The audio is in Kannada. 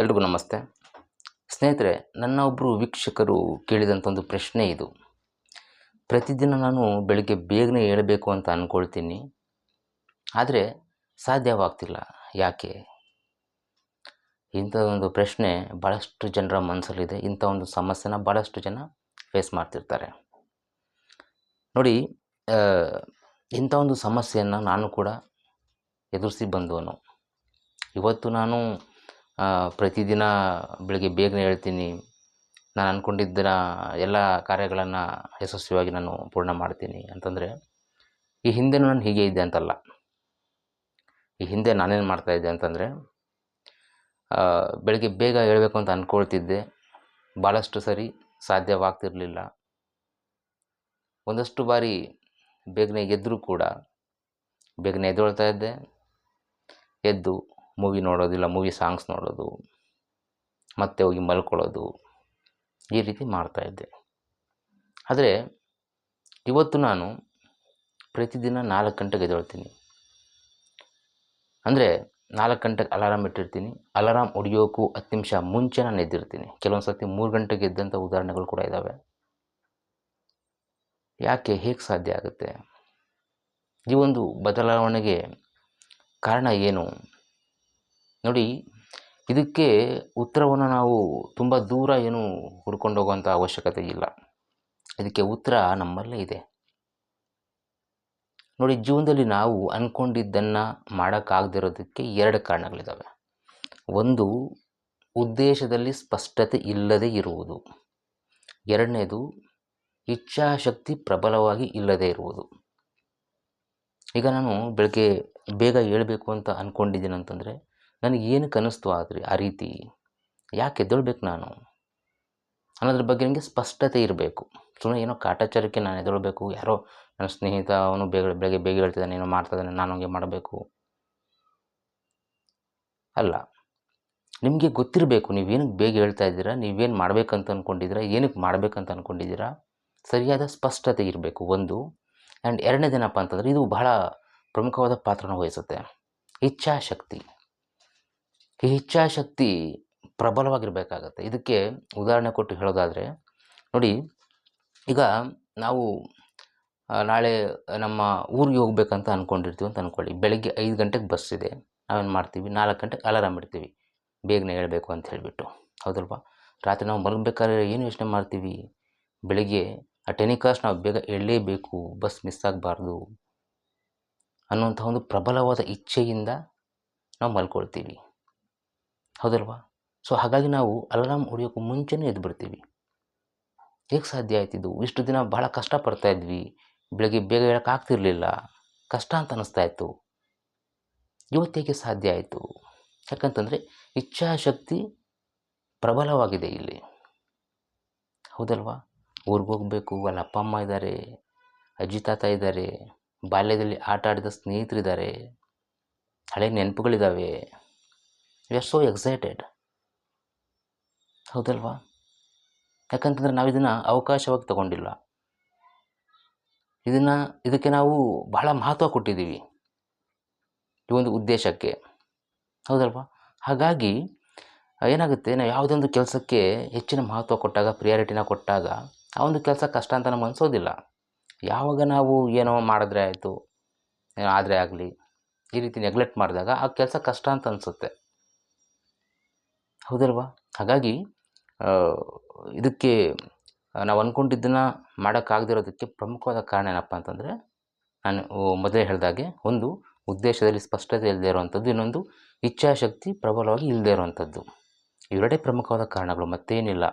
ಎಲ್ರಿಗೂ ನಮಸ್ತೆ. ಸ್ನೇಹಿತರೆ, ನನ್ನ ಒಬ್ಬರು ವೀಕ್ಷಕರು ಕೇಳಿದಂಥ ಒಂದು ಪ್ರಶ್ನೆ ಇದು. ಪ್ರತಿದಿನ ನಾನು ಬೆಳಗ್ಗೆ ಬೇಗನೆ ಏಳಬೇಕು ಅಂತ ಅಂದ್ಕೊಳ್ತೀನಿ ಆದರೆ ಸಾಧ್ಯವಾಗ್ತಿಲ್ಲ. ಯಾಕೆ? ಇಂಥ ಒಂದು ಪ್ರಶ್ನೆ ಭಾಳಷ್ಟು ಜನರ ಮನಸ್ಸಲ್ಲಿದೆ ಇಂಥ ಒಂದು ಸಮಸ್ಯೆನ ಭಾಳಷ್ಟು ಜನ ಫೇಸ್ ಮಾಡ್ತಿರ್ತಾರೆ. ನೋಡಿ ಇಂಥ ಒಂದು ಸಮಸ್ಯೆಯನ್ನು ನಾನು ಕೂಡ ಎದುರಿಸಿ ಬಂದವನು. ಇವತ್ತು ನಾನು ಪ್ರತಿದಿನ ಬೆಳಗ್ಗೆ ಬೇಗನೆ ಹೇಳ್ತೀನಿ. ನಾನು ಅಂದ್ಕೊಂಡಿದ್ದ ಎಲ್ಲ ಕಾರ್ಯಗಳನ್ನು ಯಶಸ್ವಿಯಾಗಿ ನಾನು ಪೂರ್ಣ ಮಾಡ್ತೀನಿ ಅಂತಂದರೆ, ಈ ಹಿಂದೆ ನಾನು ಹೀಗೆ ಇದ್ದೆ ಅಂತಲ್ಲ. ಈ ಹಿಂದೆ ನಾನೇನು ಮಾಡ್ತಾಯಿದ್ದೆ ಅಂತಂದರೆ ಬೆಳಗ್ಗೆ ಬೇಗ ಹೇಳಬೇಕು ಅಂತ ಅಂದ್ಕೊಳ್ತಿದ್ದೆ ಭಾಳಷ್ಟು ಸರಿ ಸಾಧ್ಯವಾಗ್ತಿರಲಿಲ್ಲ. ಒಂದಷ್ಟು ಬಾರಿ ಬೇಗನೆ ಎದ್ದರೂ ಕೂಡ, ಬೇಗನೆ ಎದ್ದೇಳ್ತಾ ಇದ್ದೆ. ಎದ್ದು ಮೂವಿ ನೋಡೋದಿಲ್ಲ ಮೂವಿ ಸಾಂಗ್ಸ್ ನೋಡೋದು, ಮತ್ತೆ ಹೋಗಿ ಮಲ್ಕೊಳ್ಳೋದು, ಈ ರೀತಿ ಮಾಡ್ತಾಯಿದ್ದೆ ಆದರೆ ಇವತ್ತು ನಾನು ಪ್ರತಿದಿನ ನಾಲ್ಕು ಗಂಟೆಗೆ ಎದ್ದೇಳ್ತೀನಿ. ಅಂದರೆ ನಾಲ್ಕು ಗಂಟೆಗೆ ಅಲಾರಾಮ್ ಇಟ್ಟಿರ್ತೀನಿ. ಅಲಾರಾಮ್ ಹೊಡಿಯೋಕ್ಕೂ ಹತ್ತು ನಿಮಿಷ ಮುಂಚೆ ನಾನು ಎದ್ದಿರ್ತೀನಿ. ಕೆಲವೊಂದು ಸರ್ತಿ ಮೂರು ಗಂಟೆಗೆ ಎದ್ದಂಥ ಉದಾಹರಣೆಗಳು ಕೂಡ ಇದ್ದಾವೆ ಯಾಕೆ ಹೇಗೆ ಸಾಧ್ಯ ಆಗುತ್ತೆ? ಈ ಒಂದು ಬದಲಾವಣೆಗೆ ಕಾರಣ ಏನು? ನೋಡಿ, ಇದಕ್ಕೆ ಉತ್ತರವನ್ನು ನಾವು ತುಂಬ ದೂರ ಏನು ಹುಡ್ಕೊಂಡು ಹೋಗುವಂಥ ಅವಶ್ಯಕತೆ ಇಲ್ಲ. ಇದಕ್ಕೆ ಉತ್ತರ ನಮ್ಮಲ್ಲೇ ಇದೆ. ನೋಡಿ, ಜೀವನದಲ್ಲಿ ನಾವು ಅಂದ್ಕೊಂಡಿದ್ದನ್ನು ಮಾಡೋಕ್ಕಾಗದಿರೋದಕ್ಕೆ ಎರಡು ಕಾರಣಗಳಿದ್ದಾವೆ ಒಂದು, ಉದ್ದೇಶದಲ್ಲಿ ಸ್ಪಷ್ಟತೆ ಇಲ್ಲದೆ ಇರುವುದು. ಎರಡನೇದು, ಇಚ್ಛಾಶಕ್ತಿ ಪ್ರಬಲವಾಗಿ ಇಲ್ಲದೆ ಇರುವುದು. ಈಗ ನಾನು ಬೆಳಗ್ಗೆ ಬೇಗ ಏಳಬೇಕು ಅಂತ ಅಂದ್ಕೊಂಡಿದ್ದೀನಿ ಅಂತಂದರೆ ನನಗೆ ಏನಕ್ಕೆ ಅನ್ನಿಸ್ತು ಆದ್ರಿ ಆ ರೀತಿ? ಯಾಕೆ ಎದ್ದೇಳ್ಬೇಕು ನಾನು? ಅನ್ನೋದ್ರ ಬಗ್ಗೆ ನನಗೆ ಸ್ಪಷ್ಟತೆ ಇರಬೇಕು. ಸುಮ್ಮನೆ ಏನೋ ಕಾಟಾಚಾರಕ್ಕೆ ನಾನು ಎದ್ದೇಳಬೇಕು. ಯಾರೋ ನನ್ನ ಸ್ನೇಹಿತ, ಅವನು ಬೇಗ, ಬೆಳಗ್ಗೆ ಬೇಗ ಹೇಳ್ತಿದ್ದಾನೆ, ಏನೋ ಮಾಡ್ತಿದ್ದಾನೆ ನಾನು ಹಂಗೆ ಮಾಡಬೇಕು. ಅಲ್ಲ, ನಿಮಗೆ ಗೊತ್ತಿರಬೇಕು, ನೀವೇನಕ್ಕೆ ಬೇಗ ಹೇಳ್ತಾ ಇದ್ದೀರಾ, ನೀವೇನು ಮಾಡಬೇಕಂತ ಅಂದ್ಕೊಂಡಿದ್ದೀರಾ ಏನಕ್ಕೆ ಮಾಡಬೇಕಂತ ಅಂದ್ಕೊಂಡಿದ್ದೀರಾ ಸರಿಯಾದ ಸ್ಪಷ್ಟತೆ ಇರಬೇಕು, ಒಂದು. ಆ್ಯಂಡ್ ಎರಡನೇದೇನಪ್ಪ ಅಂತಂದರೆ, ಇದು ಬಹಳ ಪ್ರಮುಖವಾದ ಪಾತ್ರನ ವಹಿಸುತ್ತೆ. ಇಚ್ಛಾಶಕ್ತಿ. ಇಚ್ಛಾಶಕ್ತಿ ಪ್ರಬಲವಾಗಿರಬೇಕಾಗತ್ತೆ. ಇದಕ್ಕೆ ಉದಾಹರಣೆ ಕೊಟ್ಟು ಹೇಳೋದಾದರೆ, ನೋಡಿ, ಈಗ ನಾವು ನಾಳೆ ನಮ್ಮ ಊರಿಗೆ ಹೋಗ್ಬೇಕಂತ ಅಂದ್ಕೊಂಡಿರ್ತೀವಿ ಅಂತ ಅಂದ್ಕೊಳ್ಳಿ ಬೆಳಗ್ಗೆ ಐದು ಗಂಟೆಗೆ ಬಸ್ ಇದೆ. ನಾವೇನು ಮಾಡ್ತೀವಿ? ನಾಲ್ಕು ಗಂಟೆಗೆ ಅಲಾರಾಮ್ ಇಡ್ತೀವಿ. ಬೇಗನೆ ಹೇಳಬೇಕು ಅಂತ ಹೇಳಿಬಿಟ್ಟು. ಹೌದಲ್ವಾ? ರಾತ್ರಿ ನಾವು ಮಲಗಬೇಕಾದ್ರೆ ಏನು ಯೋಚನೆ ಮಾಡ್ತೀವಿ? ಬೆಳಿಗ್ಗೆ ಆ ಟೆನಿಕಾಸ್ಟ್ ನಾವು ಬೇಗ ಹೇಳಲೇಬೇಕು ಬಸ್ ಮಿಸ್ ಆಗಬಾರ್ದು ಅನ್ನುವಂಥ ಒಂದು ಪ್ರಬಲವಾದ ಇಚ್ಛೆಯಿಂದ ನಾವು ಮಲ್ಕೊಳ್ತೀವಿ. ಹೌದಲ್ವಾ? ಸೊ ಹಾಗಾಗಿ ನಾವು ಅಲಾರಾಮ್ ಹೊಡಿಯೋಕ್ಕೂ ಮುಂಚೆನೇ ಎದ್ದು ಬಿಡ್ತೀವಿ. ಹೇಗೆ ಸಾಧ್ಯ ಆಯ್ತಿದ್ದು ಇಷ್ಟು ದಿನ ಭಾಳ ಕಷ್ಟಪಡ್ತಾ ಇದ್ವಿ. ಬೆಳಗ್ಗೆ ಬೇಗ ಹೇಳೋಕ್ಕಾಗ್ತಿರ್ಲಿಲ್ಲ ಕಷ್ಟ ಅಂತ ಅನ್ನಿಸ್ತಾ ಇತ್ತು. ಇವತ್ತೇಗೆ ಸಾಧ್ಯ ಆಯಿತು? ಯಾಕಂತಂದರೆ ಇಚ್ಛಾಶಕ್ತಿ ಪ್ರಬಲವಾಗಿದೆ ಇಲ್ಲಿ. ಹೌದಲ್ವಾ? ಊರಿಗೆ ಹೋಗಬೇಕು, ಅಲ್ಲಿ ಅಪ್ಪ ಅಮ್ಮ ಇದ್ದಾರೆ ಅಜ್ಜಿ ತಾತ ಇದ್ದಾರೆ ಬಾಲ್ಯದಲ್ಲಿ ಆಟ ಆಡಿದ ಸ್ನೇಹಿತರಿದ್ದಾರೆ ಹಳೆ ನೆನಪುಗಳಿದ್ದಾವೆ ವಿ ಆರ್ ಸೋ ಎಕ್ಸೈಟೆಡ್ ಹೌದಲ್ವಾ? ಯಾಕಂತಂದರೆ ನಾವು ಇದನ್ನು ಅವಕಾಶವಾಗಿ ತಗೊಂಡಿಲ್ಲ. ಇದನ್ನು, ಇದಕ್ಕೆ ನಾವು ಬಹಳ ಮಹತ್ವ ಕೊಟ್ಟಿದ್ದೀವಿ. ಈ ಒಂದು ಉದ್ದೇಶಕ್ಕೆ. ಹೌದಲ್ವಾ? ಹಾಗಾಗಿ, ಏನಾಗುತ್ತೆ, ನಾವು ಯಾವುದೊಂದು ಕೆಲಸಕ್ಕೆ ಹೆಚ್ಚಿನ ಮಹತ್ವ ಕೊಟ್ಟಾಗ ಪ್ರಿಯಾರಿಟಿನ ಕೊಟ್ಟಾಗ, ಆ ಒಂದು ಕೆಲಸ ಕಷ್ಟ ಅಂತ ನಮ್ಗೆ ಅನಿಸೋದಿಲ್ಲ. ಯಾವಾಗ ನಾವು ಏನೋ ಮಾಡಿದ್ರೆ ಆಯಿತು ಆದರೆ ಆಗಲಿ, ಈ ರೀತಿ ನೆಗ್ಲೆಕ್ಟ್ ಮಾಡಿದಾಗ ಆ ಕೆಲಸ ಕಷ್ಟ ಅಂತ ಅನಿಸುತ್ತೆ. ಹೌದಲ್ವಾ? ಹಾಗಾಗಿ ಇದಕ್ಕೆ ನಾವು ಅಂದ್ಕೊಂಡಿದ್ದನ್ನು ಮಾಡೋಕ್ಕಾಗದಿರೋದಕ್ಕೆ ಪ್ರಮುಖವಾದ ಕಾರಣ ಏನಪ್ಪ ಅಂತಂದರೆ, ನಾನು ಮೊದಲೇ ಹೇಳಿದಾಗೆ ಒಂದು, ಉದ್ದೇಶದಲ್ಲಿ ಸ್ಪಷ್ಟತೆ ಇಲ್ಲದೆ ಇರುವಂಥದ್ದು ಇನ್ನೊಂದು, ಇಚ್ಛಾಶಕ್ತಿ ಪ್ರಬಲವಾಗಿ ಇಲ್ಲದೆ ಇರುವಂಥದ್ದು ಇವೆರಡೇ ಪ್ರಮುಖವಾದ ಕಾರಣಗಳು, ಮತ್ತೇನಿಲ್ಲ.